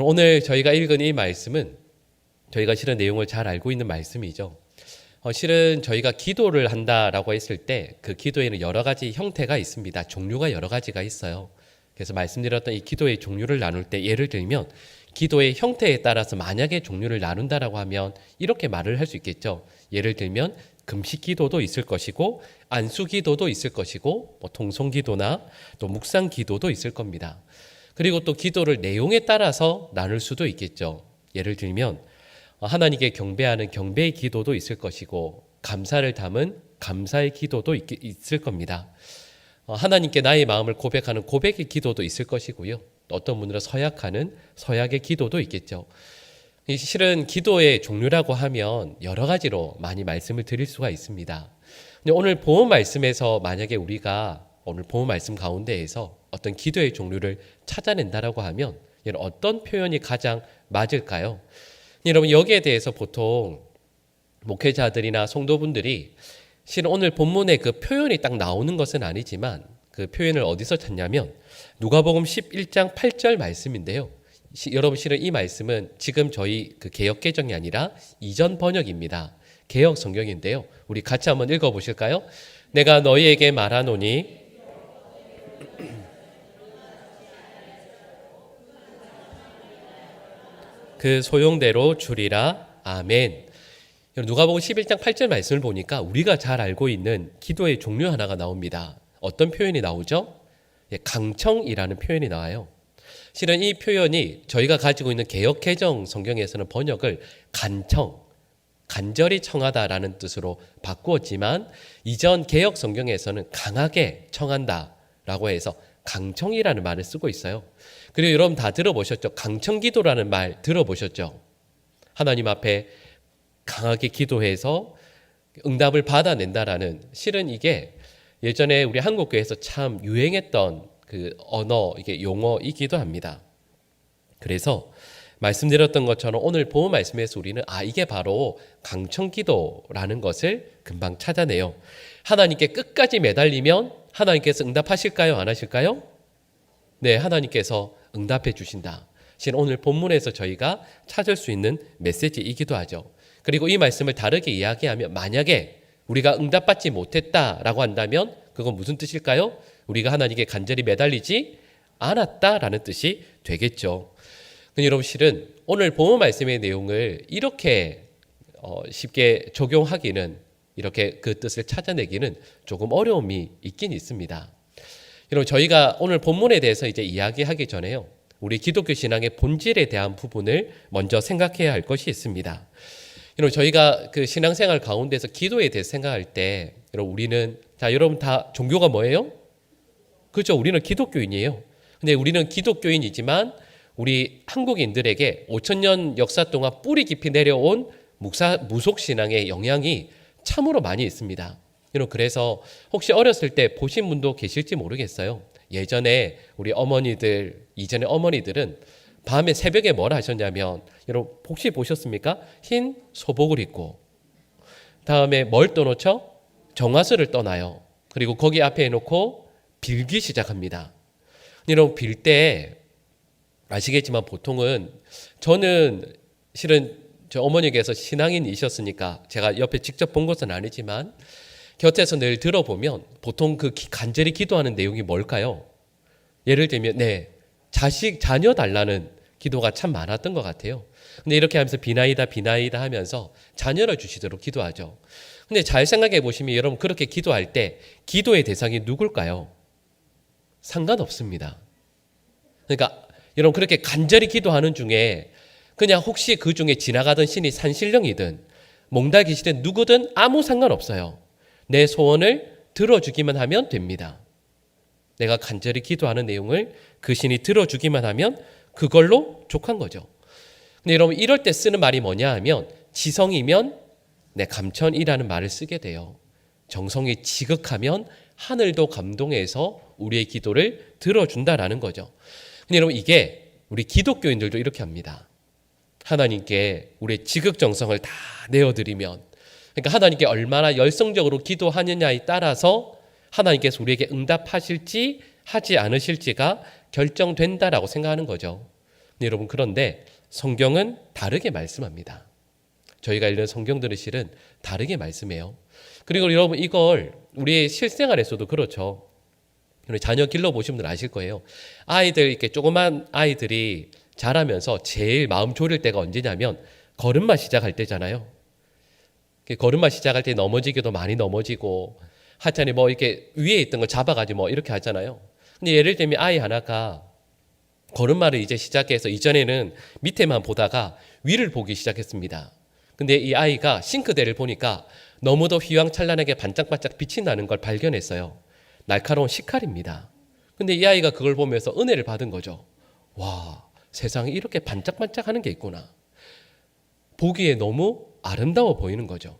오늘 저희가 읽은 이 말씀은 저희가 실은 내용을 잘 알고 있는 말씀이죠. 어, 실은 저희가 기도를 한다라고 했을 때 그 기도에는 여러 가지 형태가 있습니다. 종류가 여러 가지가 있어요. 그래서 말씀드렸던 이 기도의 종류를 나눌 때 예를 들면 기도의 형태에 따라서 만약에 종류를 나눈다라고 하면 이렇게 말을 할 수 있겠죠. 예를 들면 금식 기도도 있을 것이고 안수 기도도 있을 것이고 뭐 통성 기도나 또 묵상 기도도 있을 겁니다. 그리고 또 기도를 내용에 따라서 나눌 수도 있겠죠. 예를 들면 하나님께 경배하는 경배의 기도도 있을 것이고 감사를 담은 감사의 기도도 있, 있을 겁니다. 어, 하나님께 나의 마음을 고백하는 고백의 기도도 있을 것이고요. 또 어떤 분들은 서약하는 서약의 기도도 있겠죠. 이 실은 기도의 종류라고 하면 여러 가지로 많이 말씀을 드릴 수가 있습니다. 오늘 보험 말씀에서 만약에 우리가 오늘 보험 말씀 가운데에서 어떤 기도의 종류를 찾아낸다라고 하면 어떤 표현이 가장 맞을까요? 여러분 여기에 대해서 보통 목회자들이나 성도분들이 실은 오늘 본문에 그 표현이 딱 나오는 것은 아니지만 그 표현을 어디서 찾냐면 누가복음 11장 8절 말씀인데요. 시, 여러분 실은 이 말씀은 지금 저희 그 개혁 개정이 아니라 이전 번역입니다. 개혁 성경인데요. 우리 같이 한번 읽어 보실까요? 내가 너희에게 말하노니 그 소용대로 주리라. 아멘. 누가복음 11장 8절 말씀을 보니까 우리가 잘 알고 있는 기도의 종류 하나가 나옵니다. 어떤 표현이 나오죠? 예, 강청이라는 표현이 나와요. 실은 이 표현이 저희가 가지고 있는 개혁 개정 성경에서는 번역을 간청, 간절히 청하다라는 뜻으로 바꾸었지만 이전 개혁 성경에서는 강하게 청한다라고 해서 강청이라는 말을 쓰고 있어요. 그리고 여러분 다 들어보셨죠? 강청 기도라는 말 들어보셨죠? 하나님 앞에 강하게 기도해서 응답을 받아낸다라는 실은 이게 예전에 우리 한국교회에서 참 유행했던 그 언어 이게 용어이기도 합니다. 그래서 말씀드렸던 것처럼 오늘 보험 말씀에서 우리는 아 이게 바로 강청기도라는 것을 금방 찾아내요. 하나님께 끝까지 매달리면 하나님께서 응답하실까요? 안 하실까요? 네, 하나님께서 응답해 주신다. 실 오늘 본문에서 저희가 찾을 수 있는 메시지이기도 하죠. 그리고 이 말씀을 다르게 이야기하면 만약에 우리가 응답받지 못했다라고 한다면 그건 무슨 뜻일까요? 우리가 하나님께 간절히 매달리지 않았다라는 뜻이 되겠죠. 근데 여러분 실은 오늘 본문 말씀의 내용을 이렇게 어, 쉽게 적용하기는 이렇게 그 뜻을 찾아내기는 조금 어려움이 있긴 있습니다. 여러분 저희가 오늘 본문에 대해서 이제 이야기하기 전에요. 우리 기독교 신앙의 본질에 대한 부분을 먼저 생각해야 할 것이 있습니다. 여러분 저희가 그 신앙생활 가운데서 기도에 대해 생각할 때 여러분 우리는 자 여러분 다 종교가 뭐예요? 그렇죠. 우리는 기독교인이에요. 근데 우리는 기독교인이지만 우리 한국인들에게 5천 년 역사 동안 뿌리 깊이 내려온 무속 신앙의 영향이 참으로 많이 있습니다. 여러분 그래서 혹시 어렸을 때 보신 분도 계실지 모르겠어요. 예전에 우리 어머니들 이전에 어머니들은 밤에 새벽에 뭘 하셨냐면 여러분 혹시 보셨습니까? 흰 소복을 입고 다음에 뭘 떠놓죠? 정화수를 떠나요. 그리고 거기 앞에 놓고 빌기 시작합니다. 여러분 빌 때 아시겠지만 보통은 저는 실은 저 어머니께서 신앙인이셨으니까 제가 옆에 직접 본 것은 아니지만 곁에서 늘 들어보면 보통 그 간절히 기도하는 내용이 뭘까요? 예를 들면 네 자식 자녀 달라는 기도가 참 많았던 것 같아요. 근데 이렇게 하면서 비나이다 비나이다 하면서 자녀를 주시도록 기도하죠. 근데 잘 생각해 보시면 여러분 그렇게 기도할 때 기도의 대상이 누굴까요? 상관없습니다. 그러니까 여러분 그렇게 간절히 기도하는 중에 그냥 혹시 그 중에 지나가던 신이 산신령이든 몽달귀시든 누구든 아무 상관없어요. 내 소원을 들어주기만 하면 됩니다. 내가 간절히 기도하는 내용을 그 신이 들어주기만 하면 그걸로 족한 거죠. 근데 여러분 이럴 때 쓰는 말이 뭐냐 하면 지성이면 내 감천이라는 말을 쓰게 돼요. 정성이 지극하면 하늘도 감동해서 우리의 기도를 들어준다라는 거죠. 근데 여러분 이게 우리 기독교인들도 이렇게 합니다. 하나님께 우리의 지극정성을 다 내어드리면 그러니까 하나님께 얼마나 열성적으로 기도하느냐에 따라서 하나님께서 우리에게 응답하실지 하지 않으실지가 결정된다라고 생각하는 거죠. 여러분 그런데 성경은 다르게 말씀합니다. 저희가 읽는 성경들은 실은 다르게 말씀해요. 그리고 여러분 이걸 우리의 실생활에서도 그렇죠. 자녀 길러 보신 분들 아실 거예요. 아이들 이렇게 조그만 아이들이 자라면서 제일 마음 졸일 때가 언제냐면 걸음마 시작할 때잖아요. 걸음마 시작할 때 넘어지기도 많이 넘어지고 하찮이 뭐 이렇게 위에 있던 거 잡아가지고 뭐 이렇게 하잖아요. 근데 예를 들면 아이 하나가 걸음마를 이제 시작해서 이전에는 밑에만 보다가 위를 보기 시작했습니다. 근데 이 아이가 싱크대를 보니까 너무도 휘황찬란하게 반짝반짝 빛이 나는 걸 발견했어요. 날카로운 식칼입니다. 근데 이 아이가 그걸 보면서 은혜를 받은 거죠. 와, 세상에 이렇게 반짝반짝 하는 게 있구나. 보기에 너무 아름다워 보이는 거죠.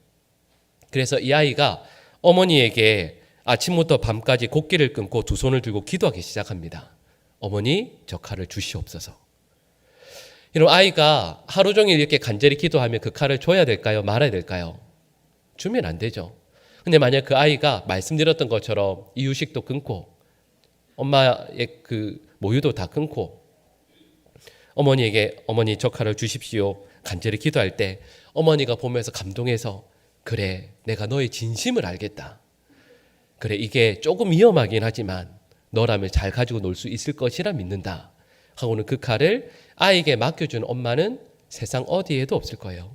그래서 이 아이가 어머니에게 아침부터 밤까지 곡기를 끊고 두 손을 들고 기도하기 시작합니다. 어머니, 저 칼을 주시옵소서. 이런 아이가 하루 종일 이렇게 간절히 기도하면 그 칼을 줘야 될까요? 말아야 될까요? 주면 안 되죠. 근데 만약 그 아이가 말씀드렸던 것처럼 이유식도 끊고 엄마의 그 모유도 다 끊고 어머니에게 어머니 저 칼을 주십시오. 간절히 기도할 때 어머니가 보면서 감동해서 그래 내가 너의 진심을 알겠다. 그래 이게 조금 위험하긴 하지만 너라면 잘 가지고 놀 수 있을 것이라 믿는다. 하고는 그 칼을 아이에게 맡겨준 엄마는 세상 어디에도 없을 거예요.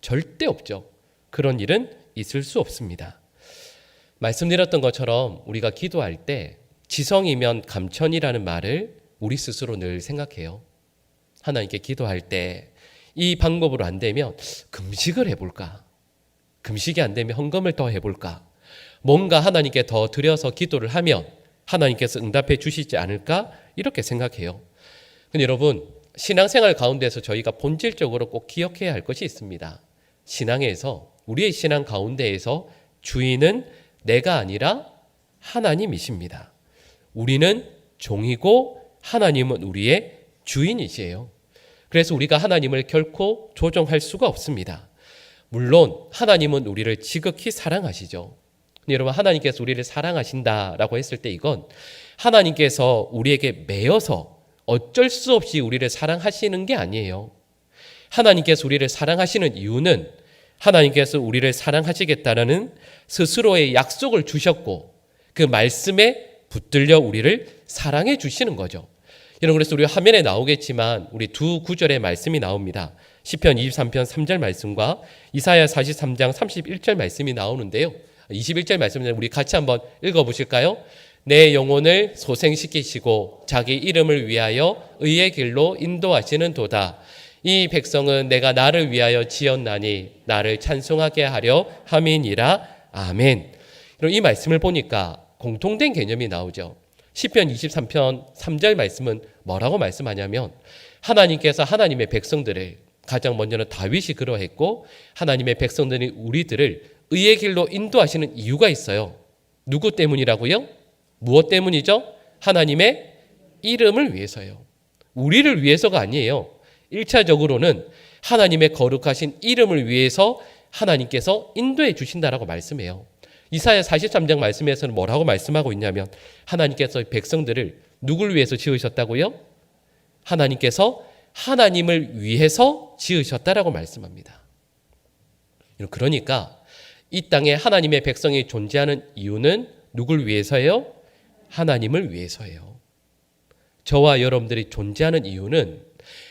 절대 없죠. 그런 일은 있을 수 없습니다. 말씀드렸던 것처럼 우리가 기도할 때 지성이면 감천이라는 말을 우리 스스로 늘 생각해요. 하나님께 기도할 때 이 방법으로 안 되면 금식을 해볼까? 금식이 안 되면 헌금을 더 해볼까? 뭔가 하나님께 더 드려서 기도를 하면 하나님께서 응답해 주시지 않을까? 이렇게 생각해요. 근데 여러분, 신앙생활 가운데서 저희가 본질적으로 꼭 기억해야 할 것이 있습니다. 신앙에서, 우리의 신앙 가운데에서 주인은 내가 아니라 하나님이십니다. 우리는 종이고 하나님은 우리의 주인이시에요. 그래서 우리가 하나님을 결코 조종할 수가 없습니다. 물론 하나님은 우리를 지극히 사랑하시죠. 여러분 하나님께서 우리를 사랑하신다라고 했을 때 이건 하나님께서 우리에게 매여서 어쩔 수 없이 우리를 사랑하시는 게 아니에요. 하나님께서 우리를 사랑하시는 이유는 하나님께서 우리를 사랑하시겠다라는 스스로의 약속을 주셨고 그 말씀에 붙들려 우리를 사랑해 주시는 거죠. 여러분 그래서 우리 화면에 나오겠지만 우리 두 구절의 말씀이 나옵니다. 시편 23편 3절 말씀과 이사야 43장 31절 말씀이 나오는데요. 21절 말씀을 우리 같이 한번 읽어 보실까요? 내 영혼을 소생시키시고 자기 이름을 위하여 의의 길로 인도하시는 도다. 이 백성은 내가 나를 위하여 지었나니 나를 찬송하게 하려 함이니라. 아멘. 이 말씀을 보니까 공통된 개념이 나오죠. 시편 23편 3절 말씀은 뭐라고 말씀하냐면 하나님께서 하나님의 백성들을 가장 먼저는 다윗이 그러했고 하나님의 백성들이 우리들을 의의 길로 인도하시는 이유가 있어요. 누구 때문이라고요? 무엇 때문이죠? 하나님의 이름을 위해서요. 우리를 위해서가 아니에요. 1차적으로는 하나님의 거룩하신 이름을 위해서 하나님께서 인도해 주신다라고 말씀해요. 이사야 43장 말씀에서는 뭐라고 말씀하고 있냐면 하나님께서 백성들을 누굴 위해서 지으셨다고요? 하나님께서 하나님을 위해서 지으셨다라고 말씀합니다. 그러니까 이 땅에 하나님의 백성이 존재하는 이유는 누굴 위해서예요? 하나님을 위해서예요. 저와 여러분들이 존재하는 이유는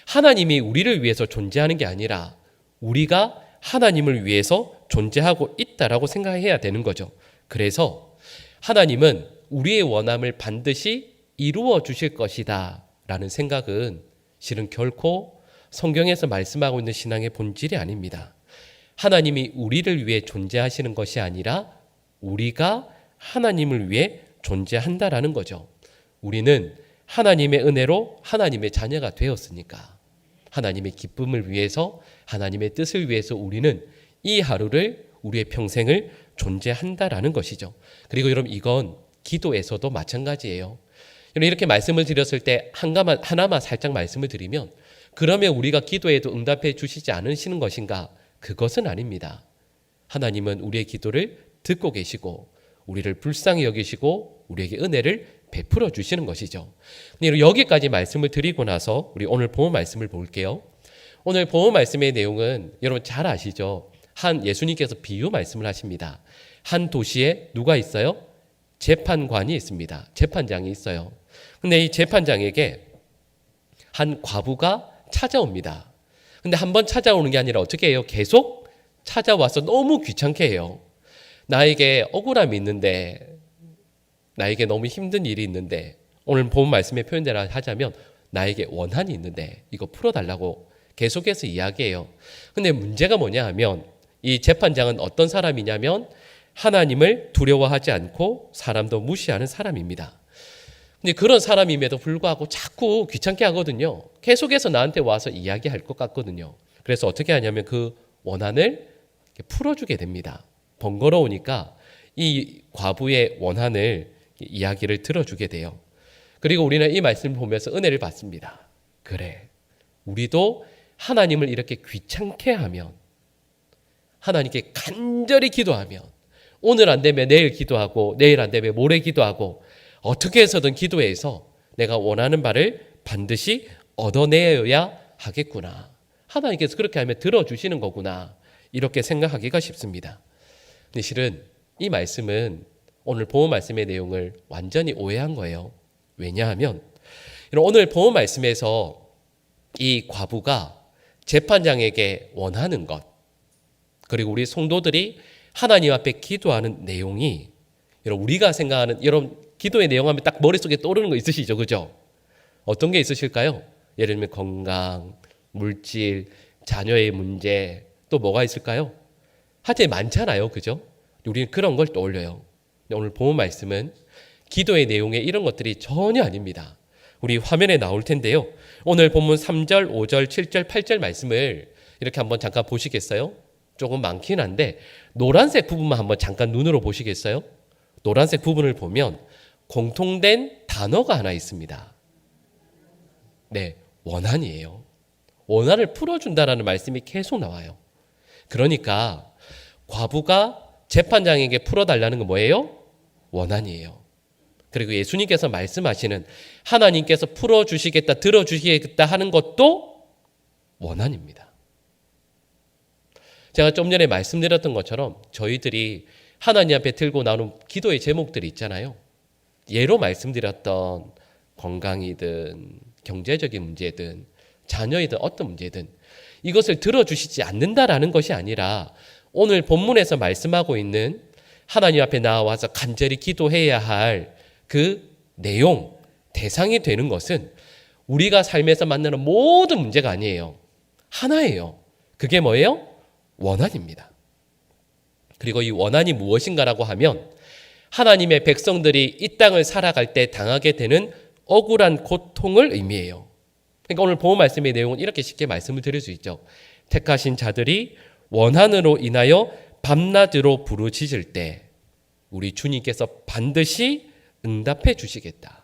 하나님이 우리를 위해서 존재하는 게 아니라 우리가 하나님을 위해서 존재하고 있다라고 생각해야 되는 거죠. 그래서 하나님은 우리의 원함을 반드시 이루어 주실 것이다 라는 생각은 실은 결코 성경에서 말씀하고 있는 신앙의 본질이 아닙니다. 하나님이 우리를 위해 존재하시는 것이 아니라 우리가 하나님을 위해 존재한다라는 거죠. 우리는 하나님의 은혜로 하나님의 자녀가 되었으니까 하나님의 기쁨을 위해서 하나님의 뜻을 위해서 우리는 이 하루를 우리의 평생을 존재한다라는 것이죠. 그리고 여러분 이건 기도에서도 마찬가지예요. 이렇게 말씀을 드렸을 때 한가만, 하나만 살짝 말씀을 드리면 그러면 우리가 기도에도 응답해 주시지 않으시는 것인가? 그것은 아닙니다. 하나님은 우리의 기도를 듣고 계시고 우리를 불쌍히 여기시고 우리에게 은혜를 베풀어 주시는 것이죠. 근데 여기까지 말씀을 드리고 나서 우리 오늘 보험 말씀을 볼게요. 오늘 보험 말씀의 내용은 여러분 잘 아시죠? 한 예수님께서 비유 말씀을 하십니다. 한 도시에 누가 있어요? 재판관이 있습니다. 재판장이 있어요. 근데 이 재판장에게 한 과부가 찾아옵니다. 근데 한 번 찾아오는 게 아니라 어떻게 해요? 계속 찾아와서 너무 귀찮게 해요. 나에게 억울함이 있는데, 나에게 너무 힘든 일이 있는데, 오늘 본 말씀의 표현대로 하자면, 나에게 원한이 있는데, 이거 풀어달라고 계속해서 이야기해요. 근데 문제가 뭐냐 하면, 이 재판장은 어떤 사람이냐면, 하나님을 두려워하지 않고 사람도 무시하는 사람입니다. 근데 그런 사람임에도 불구하고 자꾸 귀찮게 하거든요. 계속해서 나한테 와서 이야기할 것 같거든요. 그래서 어떻게 하냐면 그 원한을 풀어주게 됩니다. 번거로우니까 이 과부의 원한을 이야기를 들어주게 돼요. 그리고 우리는 이 말씀을 보면서 은혜를 받습니다. 그래. 우리도 하나님을 이렇게 귀찮게 하면 하나님께 간절히 기도하면 오늘 안 되면 내일 기도하고 내일 안 되면 모레 기도하고 어떻게 해서든 기도해서 내가 원하는 바를 반드시 얻어내어야 하겠구나. 하나님께서 그렇게 하면 들어주시는 거구나. 이렇게 생각하기가 쉽습니다. 근데 실은 이 말씀은 오늘 보험 말씀의 내용을 완전히 오해한 거예요. 왜냐하면 오늘 보험 말씀에서 이 과부가 재판장에게 원하는 것 그리고 우리 성도들이 하나님 앞에 기도하는 내용이 여러분 우리가 생각하는 여러분 기도의 내용 하면 딱 머릿속에 떠오르는 거 있으시죠? 그죠? 어떤 게 있으실까요? 예를 들면 건강, 물질, 자녀의 문제, 또 뭐가 있을까요? 하여튼 많잖아요. 그죠? 우리는 그런 걸 떠올려요. 오늘 본 말씀은 기도의 내용에 이런 것들이 전혀 아닙니다. 우리 화면에 나올 텐데요. 오늘 본문 3절, 5절, 7절, 8절 말씀을 이렇게 한번 잠깐 보시겠어요? 조금 많긴 한데 노란색 부분만 한번 잠깐 눈으로 보시겠어요? 노란색 부분을 보면 공통된 단어가 하나 있습니다. 네, 원한이에요. 원한을 풀어준다라는 말씀이 계속 나와요. 그러니까 과부가 재판장에게 풀어달라는 건 뭐예요? 원한이에요. 그리고 예수님께서 말씀하시는 하나님께서 풀어주시겠다, 들어주시겠다 하는 것도 원한입니다. 제가 좀 전에 말씀드렸던 것처럼 저희들이 하나님 앞에 들고 나오는 기도의 제목들이 있잖아요. 예로 말씀드렸던 건강이든 경제적인 문제든 자녀이든 어떤 문제든 이것을 들어주시지 않는다라는 것이 아니라 오늘 본문에서 말씀하고 있는 하나님 앞에 나와서 간절히 기도해야 할 그 내용, 대상이 되는 것은 우리가 삶에서 만나는 모든 문제가 아니에요. 하나예요. 그게 뭐예요? 원한입니다. 그리고 이 원한이 무엇인가라고 하면 하나님의 백성들이 이 땅을 살아갈 때 당하게 되는 억울한 고통을 의미해요. 그러니까 오늘 보호 말씀의 내용은 이렇게 쉽게 말씀을 드릴 수 있죠. 택하신 자들이 원한으로 인하여 밤낮으로 부르짖을 때 우리 주님께서 반드시 응답해 주시겠다.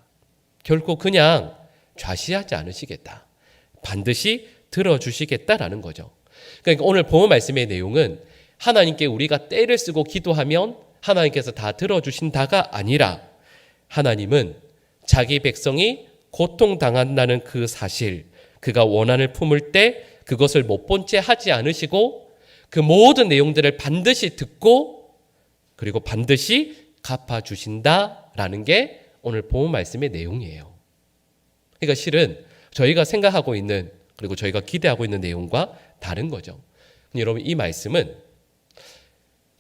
결코 그냥 좌시하지 않으시겠다. 반드시 들어주시겠다라는 거죠. 그러니까 오늘 보호 말씀의 내용은 하나님께 우리가 때를 쓰고 기도하면 하나님께서 다 들어주신다가 아니라 하나님은 자기 백성이 고통당한다는 그 사실, 그가 원한을 품을 때 그것을 못 본 채 하지 않으시고 그 모든 내용들을 반드시 듣고 그리고 반드시 갚아주신다라는 게 오늘 보험 말씀의 내용이에요. 그러니까 실은 저희가 생각하고 있는 그리고 저희가 기대하고 있는 내용과 다른 거죠. 여러분 이 말씀은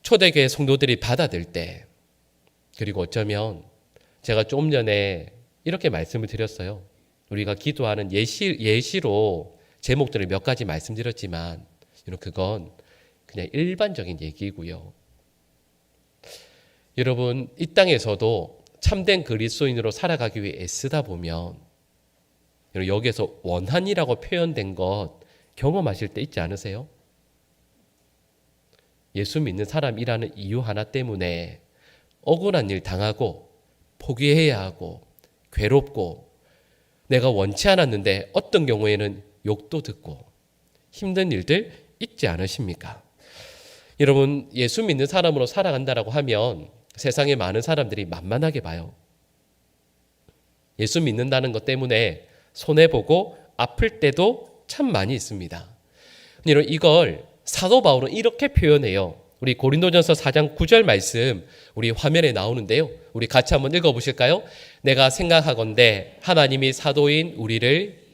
초대교회 성도들이 받아들 때 그리고 어쩌면 제가 좀 전에 이렇게 말씀을 드렸어요. 우리가 기도하는 예시 예시로 제목들을 몇 가지 말씀드렸지만 그건 그냥 일반적인 얘기고요. 여러분 이 땅에서도 참된 그리스도인으로 살아가기 위해 애쓰다 보면 여기에서 원한이라고 표현된 것 경험하실 때 있지 않으세요? 예수 믿는 사람이라는 이유 하나 때문에 억울한 일 당하고 포기해야 하고 괴롭고 내가 원치 않았는데 어떤 경우에는 욕도 듣고 힘든 일들 있지 않으십니까? 여러분 예수 믿는 사람으로 살아간다라고 하면 세상에 많은 사람들이 만만하게 봐요. 예수 믿는다는 것 때문에 손해 보고 아플 때도 참 많이 있습니다. 여러분, 이걸 사도 바울은 이렇게 표현해요. 우리 고린도전서 4장 9절 말씀 우리 화면에 나오는데요. 우리 같이 한번 읽어 보실까요? 내가 생각하건대 하나님이 사도인 우리를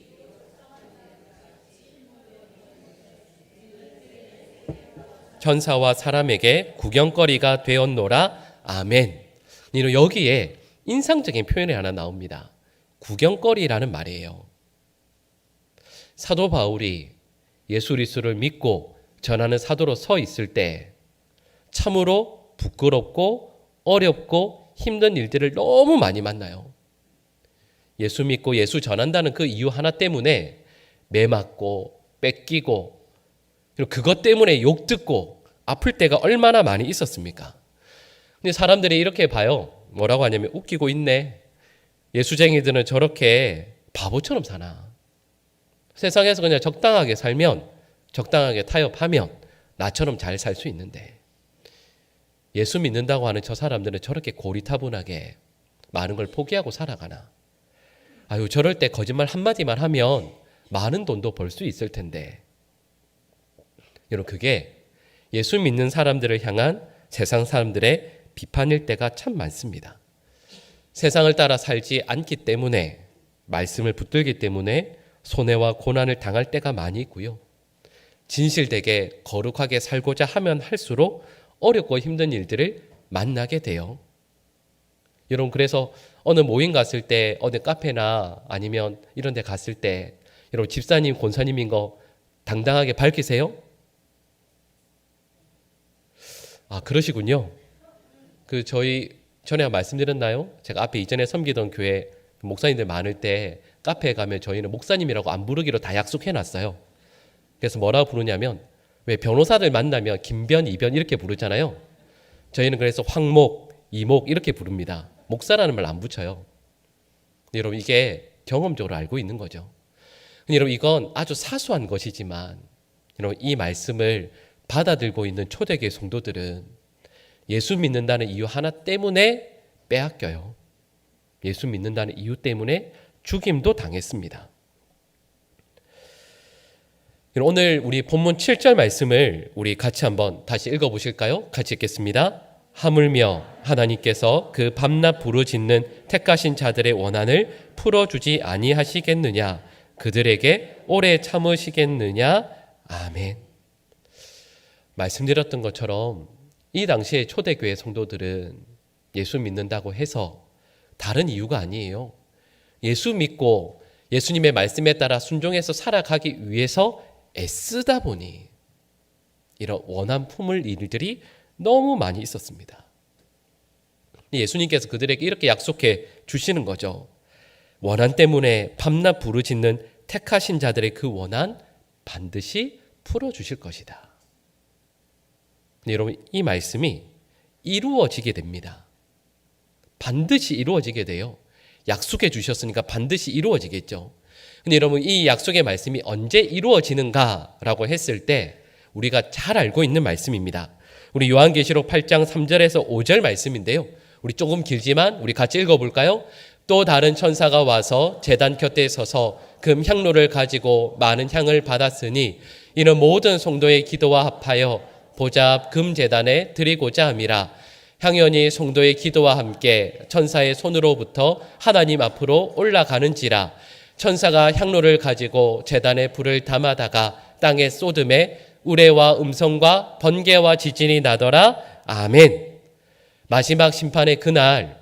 천사와 사람에게 구경거리가 되었노라. 아멘. 이런 여기에 인상적인 표현이 하나 나옵니다. 구경거리라는 말이에요. 사도 바울이 예수 그리스도를 믿고 전하는 사도로 서 있을 때 참으로 부끄럽고 어렵고 힘든 일들을 너무 많이 만나요. 예수 믿고 예수 전한다는 그 이유 하나 때문에 매 맞고 뺏기고 그리고 그것 때문에 욕 듣고 아플 때가 얼마나 많이 있었습니까? 근데 사람들이 이렇게 봐요. 뭐라고 하냐면 웃기고 있네. 예수쟁이들은 저렇게 바보처럼 사나. 세상에서 그냥 적당하게 살면 적당하게 타협하면 나처럼 잘 살 수 있는데 예수 믿는다고 하는 저 사람들은 저렇게 고리타분하게 많은 걸 포기하고 살아가나. 아유, 저럴 때 거짓말 한마디만 하면 많은 돈도 벌 수 있을 텐데. 여러분, 그게 예수 믿는 사람들을 향한 세상 사람들의 비판일 때가 참 많습니다. 세상을 따라 살지 않기 때문에 말씀을 붙들기 때문에 손해와 고난을 당할 때가 많이 있고요. 진실되게 거룩하게 살고자 하면 할수록 어렵고 힘든 일들을 만나게 돼요. 여러분 그래서 어느 모임 갔을 때 어느 카페나 아니면 이런 데 갔을 때 여러분 집사님 권사님인 거 당당하게 밝히세요? 아 그러시군요. 그 저희 전에 말씀드렸나요? 제가 앞에 이전에 섬기던 교회 목사님들 많을 때 카페에 가면 저희는 목사님이라고 안 부르기로 다 약속해 놨어요. 그래서 뭐라고 부르냐면 왜 변호사들 만나면 김변, 이변 이렇게 부르잖아요. 저희는 그래서 황목, 이목 이렇게 부릅니다. 목사라는 말 안 붙여요. 여러분 이게 경험적으로 알고 있는 거죠. 여러분 이건 아주 사소한 것이지만 여러분 이 말씀을 받아들고 있는 초대교회 성도들은 예수 믿는다는 이유 하나 때문에 빼앗겨요. 예수 믿는다는 이유 때문에 죽임도 당했습니다. 오늘 우리 본문 7절 말씀을 우리 같이 한번 다시 읽어 보실까요? 같이 읽겠습니다. 하물며 하나님께서 그 밤낮 부르짖는 택하신 자들의 원한을 풀어 주지 아니하시겠느냐? 그들에게 오래 참으시겠느냐? 아멘. 말씀드렸던 것처럼 이 당시에 초대교회 성도들은 예수 믿는다고 해서 다른 이유가 아니에요. 예수 믿고 예수님의 말씀에 따라 순종해서 살아가기 위해서 애쓰다 보니 이런 원한 품을 일들이 너무 많이 있었습니다. 예수님께서 그들에게 이렇게 약속해 주시는 거죠. 원한 때문에 밤낮 부르짖는 택하신 자들의 그 원한 반드시 풀어 주실 것이다. 여러분 이 말씀이 이루어지게 됩니다. 반드시 이루어지게 돼요. 약속해 주셨으니까 반드시 이루어지겠죠. 근데 여러분 이 약속의 말씀이 언제 이루어지는가라고 했을 때 우리가 잘 알고 있는 말씀입니다. 우리 요한계시록 8장 3절에서 5절 말씀인데요. 우리 조금 길지만 우리 같이 읽어 볼까요? 또 다른 천사가 와서 제단 곁에 서서 금 향로를 가지고 많은 향을 받았으니 이는 모든 성도의 기도와 합하여 보자 금 제단에 드리고자 함이라 향연이 성도의 기도와 함께 천사의 손으로부터 하나님 앞으로 올라가는지라 천사가 향로를 가지고 제단에 불을 담아다가 땅에 쏟음에 우레와 음성과 번개와 지진이 나더라. 아멘. 마지막 심판의 그날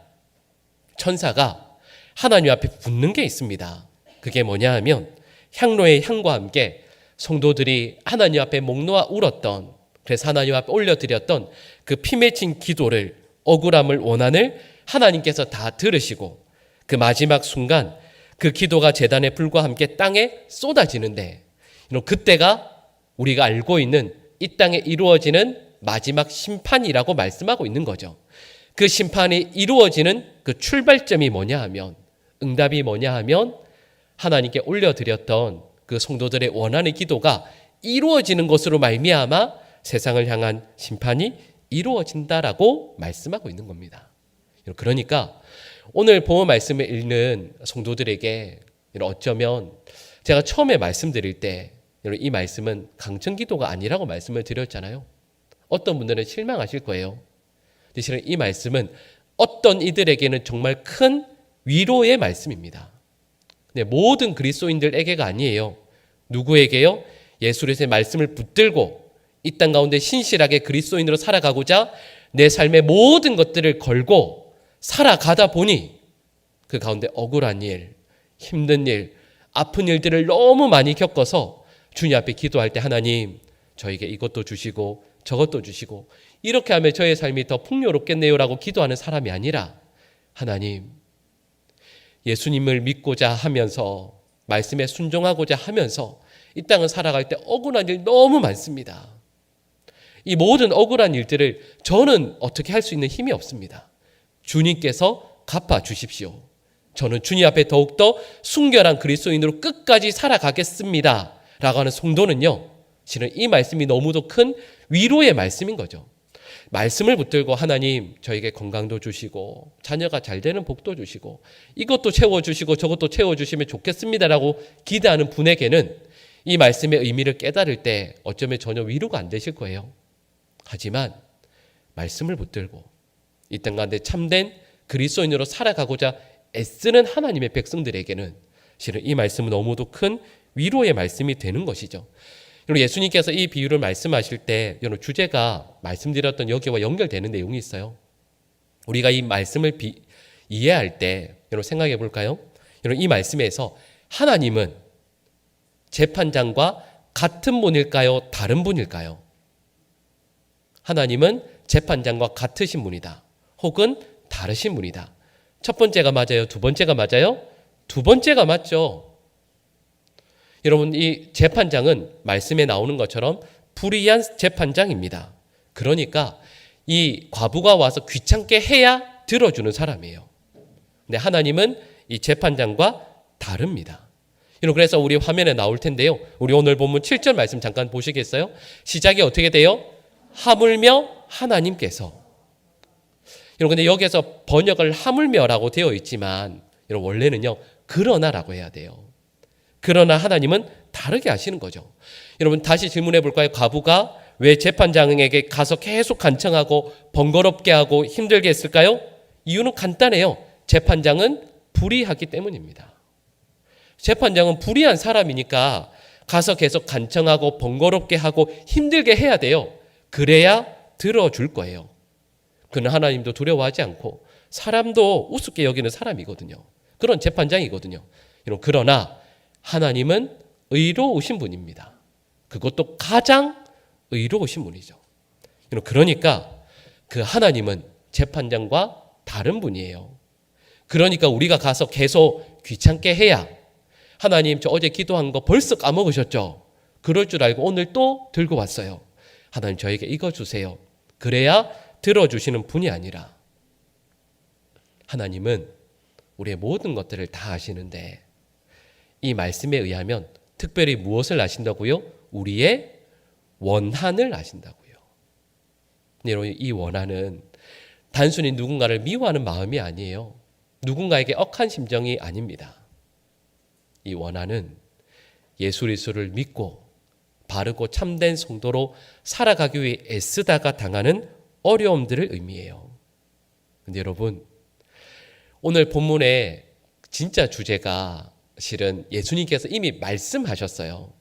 천사가 하나님 앞에 붙는 게 있습니다. 그게 뭐냐 하면 향로의 향과 함께 성도들이 하나님 앞에 목 놓아 울었던 그래서 하나님 앞에 올려드렸던 그 피맺힌 기도를 억울함을 원한을 하나님께서 다 들으시고 그 마지막 순간 그 기도가 재단의 불과 함께 땅에 쏟아지는데 그때가 우리가 알고 있는 이 땅에 이루어지는 마지막 심판이라고 말씀하고 있는 거죠. 그 심판이 이루어지는 그 출발점이 뭐냐 하면 응답이 뭐냐 하면 하나님께 올려드렸던 그 성도들의 원하는 기도가 이루어지는 것으로 말미암아 세상을 향한 심판이 이루어진다라고 말씀하고 있는 겁니다. 그러니까 오늘 보호 말씀을 읽는 성도들에게 어쩌면 제가 처음에 말씀드릴 때 이 말씀은 강청 기도가 아니라고 말씀을 드렸잖아요. 어떤 분들은 실망하실 거예요. 실은 이 말씀은 어떤 이들에게는 정말 큰 위로의 말씀입니다. 네, 모든 그리스도인들에게가 아니에요. 누구에게요? 예수 그리스도의 말씀을 붙들고 이 땅 가운데 신실하게 그리스도인으로 살아가고자 내 삶의 모든 것들을 걸고 살아가다 보니 그 가운데 억울한 일, 힘든 일, 아픈 일들을 너무 많이 겪어서 주님 앞에 기도할 때 하나님 저에게 이것도 주시고 저것도 주시고 이렇게 하면 저의 삶이 더 풍요롭겠네요라고 기도하는 사람이 아니라 하나님 예수님을 믿고자 하면서 말씀에 순종하고자 하면서 이 땅을 살아갈 때 억울한 일 너무 많습니다. 이 모든 억울한 일들을 저는 어떻게 할 수 있는 힘이 없습니다. 주님께서 갚아 주십시오. 저는 주님 앞에 더욱더 순결한 그리스도인으로 끝까지 살아가겠습니다. 라고 하는 성도는요, 실은 이 말씀이 너무도 큰 위로의 말씀인 거죠. 말씀을 붙들고 하나님 저에게 건강도 주시고 자녀가 잘 되는 복도 주시고 이것도 채워주시고 저것도 채워주시면 좋겠습니다라고 기대하는 분에게는 이 말씀의 의미를 깨달을 때 어쩌면 전혀 위로가 안 되실 거예요. 하지만 말씀을 붙들고 이 땅 가운데 참된 그리스도인으로 살아가고자 애쓰는 하나님의 백성들에게는 실은 이 말씀은 너무도 큰 위로의 말씀이 되는 것이죠. 여러분 예수님께서 이 비유를 말씀하실 때 여러분 주제가 말씀드렸던 여기와 연결되는 내용이 있어요. 우리가 이 말씀을 비, 이해할 때 여러분 생각해 볼까요? 여러분 이 말씀에서 하나님은 재판장과 같은 분일까요? 다른 분일까요? 하나님은 재판장과 같으신 분이다. 혹은 다르신 분이다. 첫 번째가 맞아요? 두 번째가 맞아요? 두 번째가 맞죠. 여러분, 이 재판장은 말씀에 나오는 것처럼 불의한 재판장입니다. 그러니까 이 과부가 와서 귀찮게 해야 들어주는 사람이에요. 근데 하나님은 이 재판장과 다릅니다. 여러분, 그래서 우리 화면에 나올 텐데요. 우리 오늘 본문 7절 말씀 잠깐 보시겠어요? 시작이 어떻게 돼요? 하물며 하나님께서. 여러분, 근데 여기서 번역을 하물며라고 되어 있지만, 여러분, 원래는요, 그러나라고 해야 돼요. 그러나 하나님은 다르게 하시는 거죠. 여러분 다시 질문해 볼까요? 과부가 왜 재판장에게 가서 계속 간청하고 번거롭게 하고 힘들게 했을까요? 이유는 간단해요. 재판장은 불의하기 때문입니다. 재판장은 불의한 사람이니까 가서 계속 간청하고 번거롭게 하고 힘들게 해야 돼요. 그래야 들어줄 거예요. 그는 하나님도 두려워하지 않고 사람도 우습게 여기는 사람이거든요. 그런 재판장이거든요. 그러나 하나님은 의로우신 분입니다. 그것도 가장 의로우신 분이죠. 그러니까 그 하나님은 재판장과 다른 분이에요. 그러니까 우리가 가서 계속 귀찮게 해야 하나님 저 어제 기도한 거 벌써 까먹으셨죠? 그럴 줄 알고 오늘 또 들고 왔어요. 하나님 저에게 이거 주세요. 그래야 들어주시는 분이 아니라 하나님은 우리의 모든 것들을 다 아시는데 이 말씀에 의하면 특별히 무엇을 아신다고요? 우리의 원한을 아신다고요. 여러분, 이 원한은 단순히 누군가를 미워하는 마음이 아니에요. 누군가에게 억한 심정이 아닙니다. 이 원한은 예수 그리스도를 믿고 바르고 참된 성도로 살아가기 위해 애쓰다가 당하는 어려움들을 의미해요. 근데 여러분, 오늘 본문의 진짜 주제가 실은 예수님께서 이미 말씀하셨어요.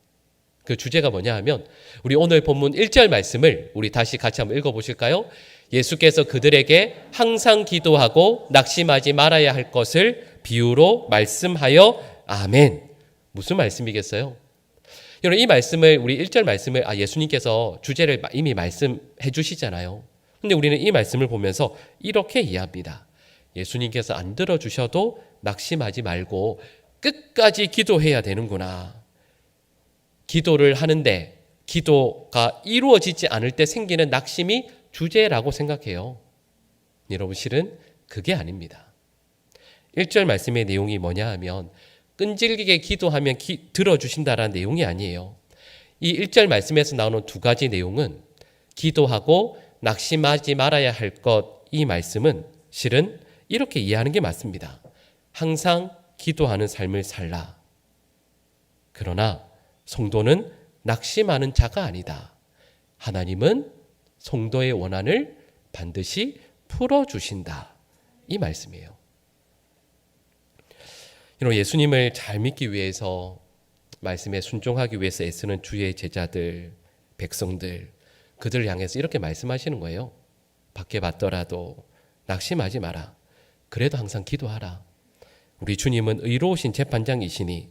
그 주제가 뭐냐 하면 우리 오늘 본문 1절 말씀을 우리 다시 같이 한번 읽어 보실까요? 예수께서 그들에게 항상 기도하고 낙심하지 말아야 할 것을 비유로 말씀하여 아멘. 무슨 말씀이겠어요? 여러분 이 말씀을 우리 1절 말씀을 아 예수님께서 주제를 이미 말씀해 주시잖아요. 근데 우리는 이 말씀을 보면서 이렇게 이해합니다. 예수님께서 안 들어 주셔도 낙심하지 말고 끝까지 기도해야 되는구나. 기도를 하는데 기도가 이루어지지 않을 때 생기는 낙심이 주제라고 생각해요. 여러분 실은 그게 아닙니다. 1절 말씀의 내용이 뭐냐 하면 끈질기게 기도하면 기, 들어주신다라는 내용이 아니에요. 이 1절 말씀에서 나오는 두 가지 내용은 기도하고 낙심하지 말아야 할 것 이 말씀은 실은 이렇게 이해하는 게 맞습니다. 항상 기도하는 삶을 살라. 그러나 성도는 낙심하는 자가 아니다. 하나님은 성도의 원한을 반드시 풀어주신다. 이 말씀이에요. 이런 예수님을 잘 믿기 위해서 말씀에 순종하기 위해서 애쓰는 주의 제자들, 백성들, 그들을 향해서 이렇게 말씀하시는 거예요. 밖에 받더라도 낙심하지 마라. 그래도 항상 기도하라. 우리 주님은 의로우신 재판장이시니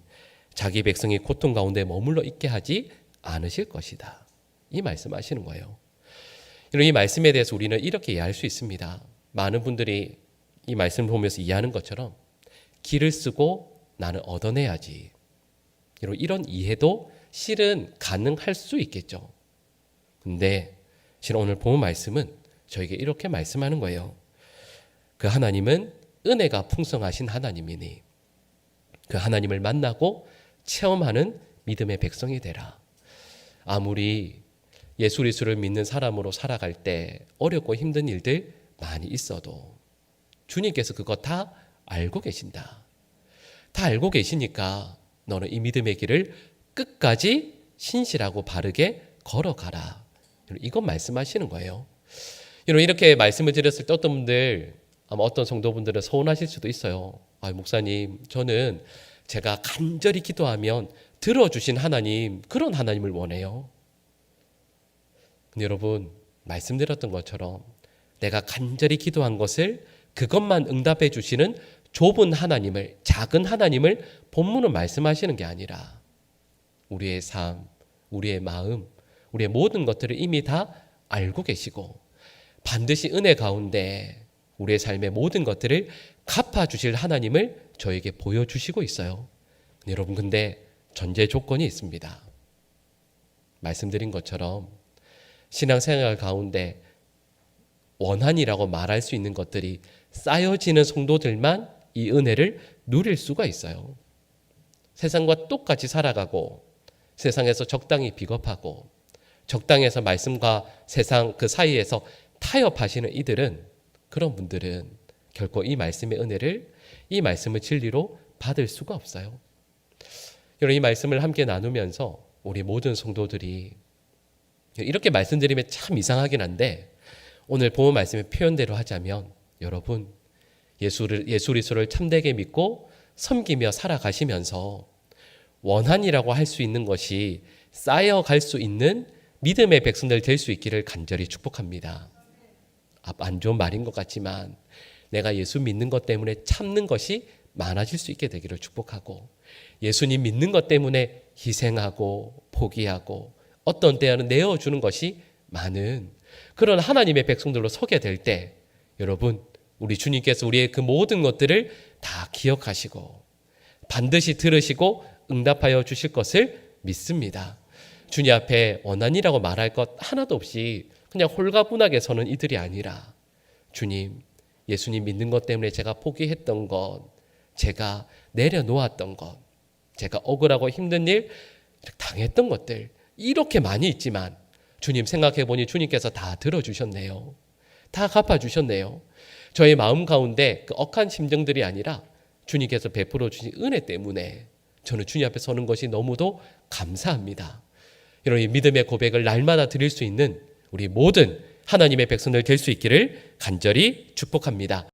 자기 백성이 고통 가운데 머물러 있게 하지 않으실 것이다. 이 말씀하시는 거예요. 이런 이 말씀에 대해서 우리는 이렇게 이해할 수 있습니다. 많은 분들이 이 말씀을 보면서 이해하는 것처럼 길을 쓰고 나는 얻어내야지. 이런 이해도 실은 가능할 수 있겠죠. 근데 실은 오늘 본 말씀은 저에게 이렇게 말씀하는 거예요. 그 하나님은 은혜가 풍성하신 하나님이니 그 하나님을 만나고 체험하는 믿음의 백성이 되라. 아무리 예수 그리스도를 믿는 사람으로 살아갈 때 어렵고 힘든 일들 많이 있어도 주님께서 그거 다 알고 계신다. 다 알고 계시니까 너는 이 믿음의 길을 끝까지 신실하고 바르게 걸어가라. 이건 말씀하시는 거예요. 이렇게 말씀을 드렸을 때 어떤 분들 아마 어떤 성도분들은 서운하실 수도 있어요. 아, 목사님, 저는 제가 간절히 기도하면 들어주신 하나님, 그런 하나님을 원해요. 근데 여러분, 말씀드렸던 것처럼 내가 간절히 기도한 것을 그것만 응답해 주시는 좁은 하나님을, 작은 하나님을 본문은 말씀하시는 게 아니라 우리의 삶, 우리의 마음, 우리의 모든 것들을 이미 다 알고 계시고 반드시 은혜 가운데 우리의 삶의 모든 것들을 갚아주실 하나님을 저에게 보여주시고 있어요. 여러분, 근데 전제 조건이 있습니다. 말씀드린 것처럼 신앙생활 가운데 원한이라고 말할 수 있는 것들이 쌓여지는 성도들만 이 은혜를 누릴 수가 있어요. 세상과 똑같이 살아가고 세상에서 적당히 비겁하고 적당해서 말씀과 세상 그 사이에서 타협하시는 이들은 그런 분들은 결코 이 말씀의 은혜를 이 말씀의 진리로 받을 수가 없어요. 여러분 이 말씀을 함께 나누면서 우리 모든 성도들이 이렇게 말씀드리면 참 이상하긴 한데 오늘 본 말씀의 표현대로 하자면 여러분 예수를 예수 그리스도를 참되게 믿고 섬기며 살아가시면서 원한이라고 할 수 있는 것이 쌓여갈 수 있는 믿음의 백성들 될 수 있기를 간절히 축복합니다. 안 좋은 말인 것 같지만 내가 예수 믿는 것 때문에 참는 것이 많아질 수 있게 되기를 축복하고 예수님 믿는 것 때문에 희생하고 포기하고 어떤 때에는 내어주는 것이 많은 그런 하나님의 백성들로 서게 될 때 여러분 우리 주님께서 우리의 그 모든 것들을 다 기억하시고 반드시 들으시고 응답하여 주실 것을 믿습니다. 주님 앞에 원한이라고 말할 것 하나도 없이 그냥 홀가분하게 서는 이들이 아니라 주님, 예수님 믿는 것 때문에 제가 포기했던 것, 제가 내려놓았던 것, 제가 억울하고 힘든 일 당했던 것들 이렇게 많이 있지만 주님 생각해 보니 주님께서 다 들어주셨네요. 다 갚아주셨네요. 저의 마음 가운데 그 억한 심정들이 아니라 주님께서 베풀어 주신 은혜 때문에 저는 주님 앞에 서는 것이 너무도 감사합니다. 이런 이 믿음의 고백을 날마다 드릴 수 있는 우리 모든 하나님의 백성들 될 수 있기를 간절히 축복합니다.